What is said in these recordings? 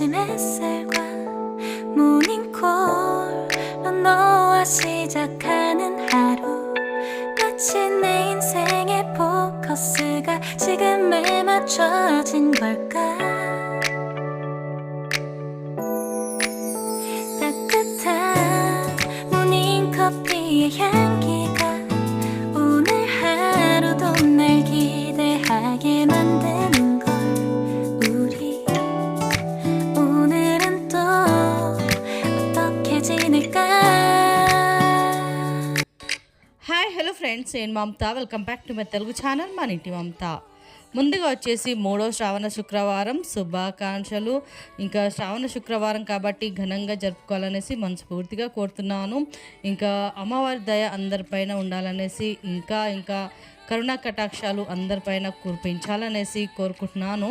아침 햇살과 모닝콜로 너와 시작하는 하루. 마치 내 인생의 포커스가 지금에 맞춰진 걸까? 따뜻한 모닝커피의 향 friends నేను Mamata welcome back to my Telugu channel మన ఇంటి మమత. ముందుగా వచ్చేసి మూడో శ్రావణ శుక్రవారం శుభాకాంక్షలు. ఇంకా శ్రావణ శుక్రవారం కాబట్టి ఘనంగా జరుపుకోవాలనేసి మనస్ఫూర్తిగా కోరుతున్నాను. ఇంకా అమ్మవారి దయ అందరిపైన ఉండాలనేసి ఇంకా ఇంకా కరుణా కటాక్షాలు అందరిపైన కురిపించాలనేసి కోరుకుంటున్నాను.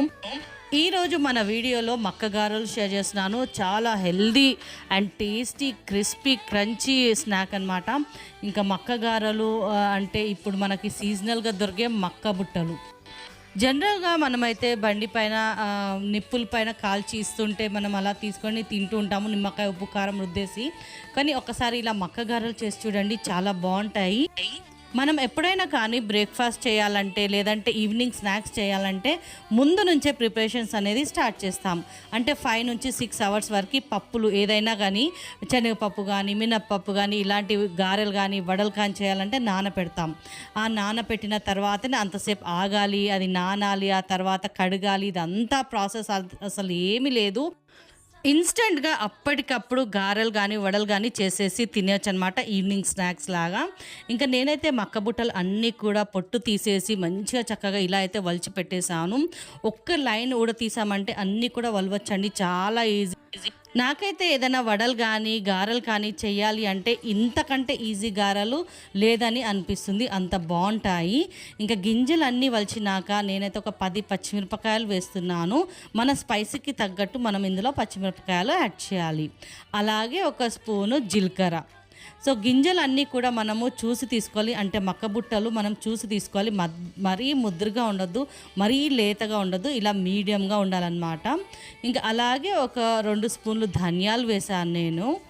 ఈరోజు మన వీడియోలో మక్కగారలు షేర్ చేస్తున్నాను. చాలా healthy and tasty crispy crunchy snack అనమాట ఇంకా మక్కగారలు అంటే ఇప్పుడు మనకి సీజనల్గా దొరికే మక్క బుట్టలు. జనరల్గా మనమైతే బండి పైన నిప్పుల పైన కాల్చి ఇస్తుంటే మనం అలా తీసుకొని తింటూ ఉంటాము. నిమ్మకాయ ఉప్పు కారం రుద్దేసి. కానీ ఒకసారి ఇలా మక్కగారలు చేసి చూడండి చాలా బాగుంటాయి. మనం ఎప్పుడైనా కానీ బ్రేక్ఫాస్ట్ చేయాలంటే లేదంటే ఈవినింగ్ స్నాక్స్ చేయాలంటే ముందు నుంచే ప్రిపరేషన్స్ అనేది స్టార్ట్ చేస్తాం. అంటే ఫైవ్ నుంచి సిక్స్ అవర్స్ వరకు పప్పులు ఏదైనా కానీ శనగపప్పు కానీ మినప్పప్పు కానీ ఇలాంటివి గారెలు కానీ వడలు కానీ చేయాలంటే నానపెడతాం. ఆ నానపెట్టిన తర్వాతనే అంతసేపు ఆగాలి అది నానాలి ఆ తర్వాత కడగాలి ఇదంతా ప్రాసెస్ అసలు ఏమీ లేదు. ఇన్స్టెంట్గా అప్పటికప్పుడు గారెలు కానీ వడలు కానీ చేసేసి తినేయచ్చు అనమాట ఈవినింగ్ స్నాక్స్ లాగా. ఇంకా నేనైతే మక్క బుట్టలు అన్నీ కూడా పొట్టు తీసేసి మంచిగా చక్కగా ఇలా అయితే వలిచి పెట్టేశాను. ఒక్క లైన్ కూడా తీసామంటే అన్నీ కూడా వలవచ్చండి. చాలా ఈజీ. నాకైతే ఏదైనా వడలు కానీ గారెలు కానీ చేయాలి అంటే ఇంతకంటే ఈజీ గారెలు లేదని అనిపిస్తుంది. అంత బాగుంటాయి. ఇంకా గింజలు అన్నీ వలిచినాక నేనైతే ఒక పది పచ్చిమిరపకాయలు వేస్తున్నాను. మన స్పైసీకి తగ్గట్టు మనం ఇందులో పచ్చిమిరపకాయలు యాడ్ చేయాలి. అలాగే ఒక స్పూను జీలకర్ర. సో గింజలు అన్నీ కూడా మనము చూసి తీసుకోవాలి. అంటే మక్క బుట్టలు మనం చూసి తీసుకోవాలి. మద్- మరీ ముద్రగా ఉండొద్దు మరీ లేతగా ఉండొద్దు ఇలా మీడియంగా ఉండాలన్నమాట. ఇంకా అలాగే ఒక రెండు స్పూన్లు ధనియాలు వేసాను నేను.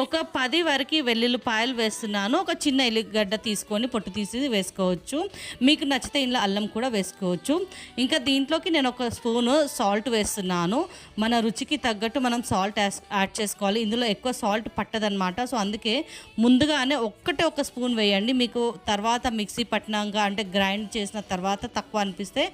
ఒక పది వరకు వెల్లుల్లిపాయలు వేస్తున్నాను. ఒక చిన్న ఎల్లిగడ్డ తీసుకొని పొట్టు తీసి వేసుకోవచ్చు. మీకు నచ్చితే ఇందులో అల్లం కూడా వేసుకోవచ్చు. ఇంకా దీంట్లోకి నేను ఒక స్పూను సాల్ట్ వేస్తున్నాను. మన రుచికి తగ్గట్టు మనం సాల్ట్ యాడ్ చేసుకోవాలి. ఇందులో ఎక్కువ సాల్ట్ పట్టదనమాట సో అందుకే ముందుగానే ఒక్కటే ఒక స్పూన్ వేయండి. మీకు తర్వాత మిక్సీ పట్టినాక అంటే గ్రైండ్ చేసిన తర్వాత తక్కువ అనిపిస్తే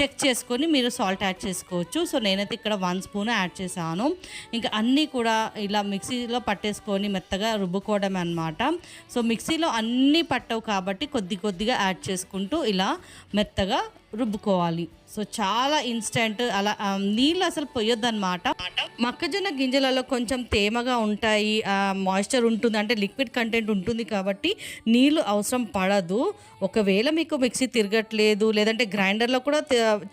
చెక్ చేసుకొని మీరు సాల్ట్ యాడ్ చేసుకోవచ్చు. సో నేనైతే ఇక్కడ వన్ స్పూన్ యాడ్ చేశాను. ఇంకా అన్నీ కూడా ఇలా మిక్సీలో పట్టేసుకొని మెత్తగా రుబ్బుకోవడం అనమాట సో మిక్సీలో అన్నీ పట్టవు కాబట్టి కొద్ది కొద్దిగా యాడ్ చేసుకుంటూ ఇలా మెత్తగా రుబ్బుకోవాలి. సో చాలా ఇన్స్టెంట్ అలా నీళ్ళు అసలు పొయ్యొద్దన్నమాట మొక్కజొన్న గింజలలో కొంచెం తేమగా ఉంటాయి మాయిశ్చర్ ఉంటుంది అంటే లిక్విడ్ కంటెంట్ ఉంటుంది కాబట్టి నీళ్ళు అవసరం పడదు. ఒకవేళ మీకు మిక్సీ తిరగట్లేదు లేదంటే గ్రైండర్లో కూడా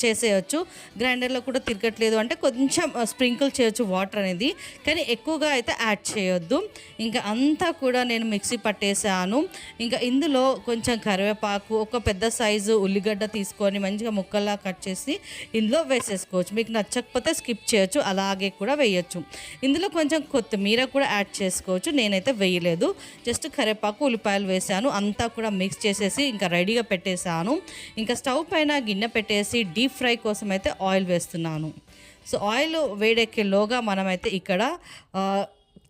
చేసేయచ్చు. గ్రైండర్లో కూడా తిరగట్లేదు అంటే కొంచెం స్ప్రింకిల్ చేయొచ్చు వాటర్ అనేది. కానీ ఎక్కువగా అయితే యాడ్ చేయొద్దు. ఇంకా అంతా కూడా నేను మిక్సీ పట్టేసాను ఇంకా ఇందులో కొంచెం కరివేపాకు ఒక పెద్ద సైజు ఉల్లిగడ్డ తీసుకొని మంచిగా ముక్కల్లా కట్ చేసి ఇందులో వేసేసుకోవచ్చు. మీకు నచ్చకపోతే స్కిప్ చేయొచ్చు అలాగే కూడా వేయచ్చు. ఇందులో కొంచెం కొత్తిమీర కూడా యాడ్ చేసుకోవచ్చు. నేనైతే వేయలేదు. జస్ట్ కరివేపాకు ఉల్లిపాయలు వేసాను. అంతా కూడా మిక్స్ చేసేసి ఇంకా రెడీగా పెట్టేశాను. ఇంకా స్టవ్ పైన గిన్నె పెట్టేసి డీప్ ఫ్రై కోసం అయితే ఆయిల్ వేస్తున్నాను. సో ఆయిల్ వేడెక్కేలోగా మనమైతే ఇక్కడ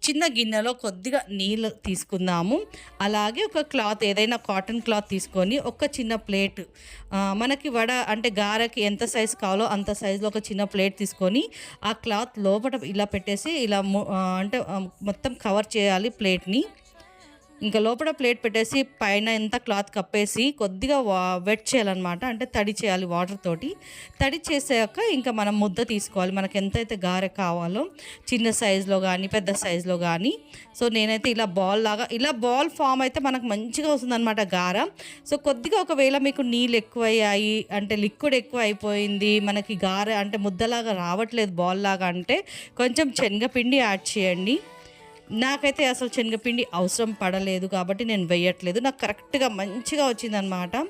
చిన్న గిన్నెలో కొద్దిగా నీళ్ళు తీసుకుందాము. అలాగే ఒక క్లాత్ ఏదైనా కాటన్ క్లాత్ తీసుకొని ఒక చిన్న ప్లేట్ మనకి వడ అంటే గారెకి ఎంత సైజు కావాలో అంత సైజులో ఒక చిన్న ప్లేట్ తీసుకొని ఆ క్లాత్ లోపల ఇలా పెట్టేసి ఇలా అంటే మొత్తం కవర్ చేయాలి ప్లేట్ని. ఇంకా లోపల ప్లేట్ పెట్టేసి పైన ఎంత క్లాత్ కప్పేసి కొద్దిగా వా వెట్ చేయాలన్నమాట. అంటే తడి చేయాలి వాటర్ తోటి. తడి చేసాక ఇంకా మనం ముద్ద తీసుకోవాలి. మనకి ఎంతైతే గారె కావాలో చిన్న సైజులో కానీ పెద్ద సైజులో కానీ సో నేనైతే ఇలా బాల్ లాగా ఇలా బాల్ ఫామ్ అయితే మనకు మంచిగా వస్తుందన్నమాట గార. సో కొద్దిగా ఒకవేళ మీకు నీళ్ళు ఎక్కువ అయ్యాయి అంటే లిక్విడ్ ఎక్కువ అయిపోయింది మనకి గారె అంటే ముద్దలాగా రావట్లేదు బాల్ లాగా అంటే కొంచెం శనగపిండి యాడ్ చేయండి. నాకైతే అసలు శనగపిండి అవసరం పడలేదు కాబట్టి నేను వేయట్లేదు. నాకు కరెక్ట్గా మంచిగా వచ్చిందనమాట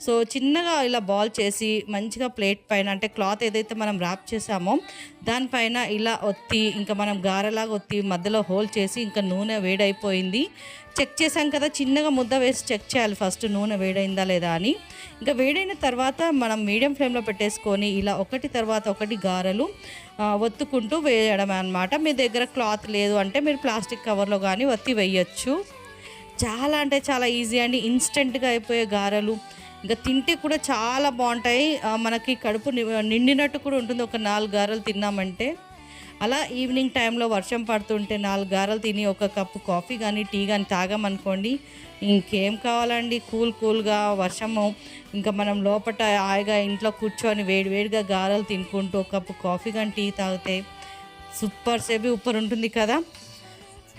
సో చిన్నగా ఇలా బాల్ చేసి మంచిగా ప్లేట్ పైన అంటే క్లాత్ ఏదైతే మనం ర్యాప్ చేసామో దానిపైన ఇలా ఒత్తి ఇంకా మనం గారెలాగా ఒత్తి మధ్యలో హోల్ చేసి ఇంకా నూనె వేడైపోయింది. చెక్ చేసాం కదా చిన్నగా ముద్ద వేసి చెక్ చేయాలి ఫస్ట్ నూనె వేడైందా లేదా అని. ఇంకా వేడైన తర్వాత మనం మీడియం ఫ్లేమ్లో పెట్టేసుకొని ఇలా ఒకటి తర్వాత ఒకటి గారెలు ఒత్తుకుంటూ వేయడం అనమాట మీ దగ్గర క్లాత్ లేదు అంటే మీరు ప్లాస్టిక్ కవర్లో కానీ ఒత్తి వేయచ్చు. చాలా అంటే చాలా ఈజీ అండి. ఇన్స్టెంట్గా అయిపోయే గారెలు. ఇంకా తింటే కూడా చాలా బాగుంటాయి. మనకి కడుపు నిండినట్టు కూడా ఉంటుంది. ఒక నాలుగు గారెలు తిన్నామంటే. అలా ఈవినింగ్ టైంలో వర్షం పడుతుంటే నాలుగు గారెలు తిని ఒక కప్పు కాఫీ కానీ టీ కానీ తాగామనుకోండి ఇంకేం కావాలండి? కూల్ కూల్గా వర్షము ఇంకా మనం లోపల హాయిగా ఇంట్లో కూర్చొని వేడి వేడిగా గారెలు తినుకుంటూ ఒక కప్పు కాఫీ కానీ టీ తాగితే సూపర్ సేబీ ఉప్పర్ ఉంటుంది కదా?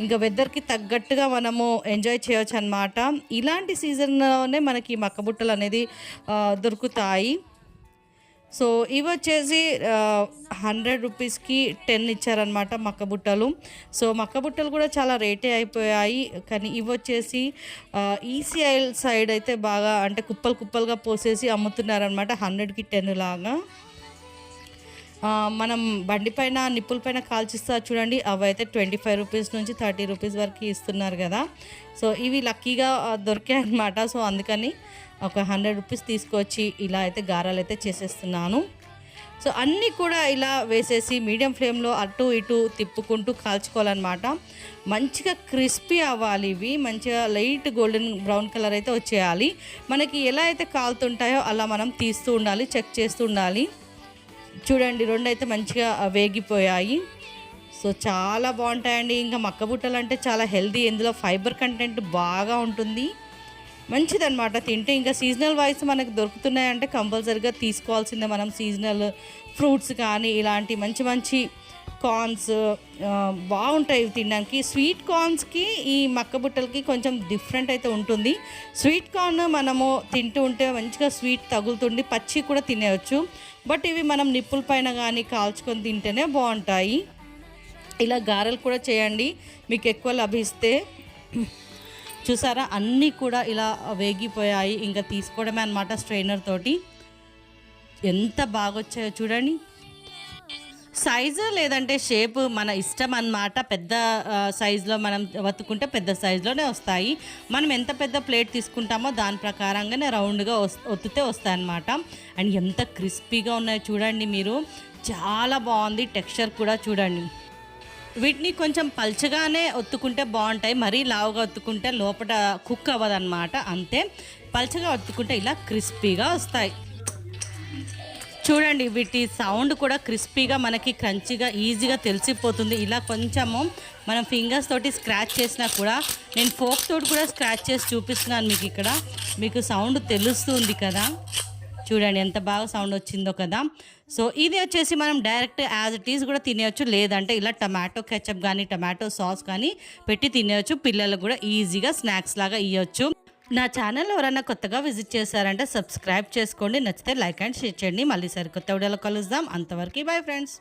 ఇంకా వెదర్కి తగ్గట్టుగా మనము ఎంజాయ్ చేయొచ్చు అనమాట ఇలాంటి సీజన్లోనే మనకి మక్కబుట్టలు అనేది దొరుకుతాయి. సో ఇవి వచ్చేసి హండ్రెడ్ రూపీస్కి టెన్ ఇచ్చారనమాట మక్క బుట్టలు సో మక్క బుట్టలు కూడా చాలా రేటే అయిపోయాయి. కానీ ఇవి వచ్చేసి ఈసీఐల్ సైడ్ అయితే బాగా అంటే కుప్పలు కుప్పలుగా పోసేసి అమ్ముతున్నారనమాట హండ్రెడ్కి టెన్ లాగా. మనం బండి పైన నిప్పుల పైన కాల్చిస్తారు చూడండి అవి అయితే ట్వంటీ ఫైవ్ రూపీస్ నుంచి థర్టీ రూపీస్ వరకు ఇస్తున్నారు కదా. సో ఇవి లక్కీగా దొరికాయి అనమాట సో అందుకని ఒక హండ్రెడ్ రూపీస్ తీసుకొచ్చి ఇలా అయితే గారాలు అయితే చేసేస్తున్నాను. సో అన్నీ కూడా ఇలా వేసేసి మీడియం ఫ్లేమ్లో అటు ఇటు తిప్పుకుంటూ కాల్చుకోవాలన్నమాట. మంచిగా క్రిస్పీ అవ్వాలి ఇవి. మంచిగా లైట్ గోల్డెన్ బ్రౌన్ కలర్ అయితే వచ్చేయాలి. మనకి ఎలా అయితే కాలుతుంటాయో అలా మనం తీస్తూ ఉండాలి చెక్ చేస్తూ ఉండాలి. చూడండి రెండు అయితే మంచిగా వేగిపోయాయి. సో చాలా బాగుంటాయండి. ఇంకా మక్క బుట్టలు అంటే చాలా హెల్దీ ఇందులో ఫైబర్ కంటెంట్ బాగా ఉంటుంది. మంచిదన్నమాట. తింటే ఇంకా సీజనల్ వైస్ మనకు దొరుకుతున్నాయంటే కంపల్సరీగా తీసుకోవాల్సిందే మనం సీజనల్ ఫ్రూట్స్ కానీ ఇలాంటి మంచి మంచి కార్న్స్ బాగుంటాయి ఇవి తినడానికి. స్వీట్ కార్న్స్కి ఈ మక్క బుట్టలకి కొంచెం డిఫరెంట్ అయితే ఉంటుంది. స్వీట్ కార్న్ మనము తింటూ ఉంటే మంచిగా స్వీట్ తగులుతుండి పచ్చి కూడా తినేయచ్చు. బట్ ఇవి మనం నిప్పుల పైన కానీ కాల్చుకొని తింటేనే బాగుంటాయి. ఇలా గారెలు కూడా చేయండి. మీకు ఎక్కువ లభిస్తే చూసారా? అన్నీ కూడా ఇలా వేగిపోయాయి. ఇంకా తీసుకోవడమే అనమాట స్ట్రైనర్ తోటి. ఎంత బాగా వచ్చాయో చూడండి. సైజు లేదంటే షేప్ మన ఇష్టం అన్నమాట. పెద్ద సైజులో మనం వత్తుకుంటే పెద్ద సైజులోనే వస్తాయి. మనం ఎంత పెద్ద ప్లేట్ తీసుకుంటామో దాని ప్రకారంగానే రౌండ్గా వస్- ఒత్తితే వస్తాయి అన్నమాట అండ్ ఎంత క్రిస్పీగా ఉన్నాయో చూడండి మీరు. చాలా బాగుంది టెక్స్చర్ కూడా చూడండి. వీటిని కొంచెం పల్చగానే ఒత్తుకుంటే బాగుంటాయి మరీ లావుగా ఒత్తుకుంటే లోపల కుక్ అవ్వదన్నమాట. అంతే. పల్చగా ఒత్తుకుంటే ఇలా క్రిస్పీగా వస్తాయి. చూడండి వీటి సౌండ్ కూడా క్రిస్పీగా మనకి క్రంచిగా ఈజీగా తెలిసిపోతుంది. ఇలా కొంచెము మనం ఫింగర్స్ తోటి స్క్రాచ్ చేసినా కూడా నేను ఫోక్ తోటి కూడా స్క్రాచ్ చేసి చూపిస్తున్నాను మీకు ఇక్కడ. మీకు సౌండ్ తెలుస్తుంది కదా. చూడండి ఎంత బాగా సౌండ్ వచ్చిందో కదా. సో ఇది వచ్చేసి మనం డైరెక్ట్ యాజ్ ఇట్ ఈజ్ కూడా తినేయచ్చు లేదంటే ఇలా టమాటో కెచప్ కానీ టమాటో సాస్ కానీ పెట్టి తినేయచ్చు పిల్లలకు కూడా ఈజీగా స్నాక్స్ లాగా ఇవ్వచ్చు నా ఛానల్ ఎవరైనా కొత్తగా విజిట్ చేశారంటే సబ్స్క్రైబ్ చేసుకోండి నచ్చితే లైక్ అండ్ షేర్ చేయండి. మళ్ళీ సరికొత్త వీడియోలో కలుద్దాం. అంతవరకు బాయ్ ఫ్రెండ్స్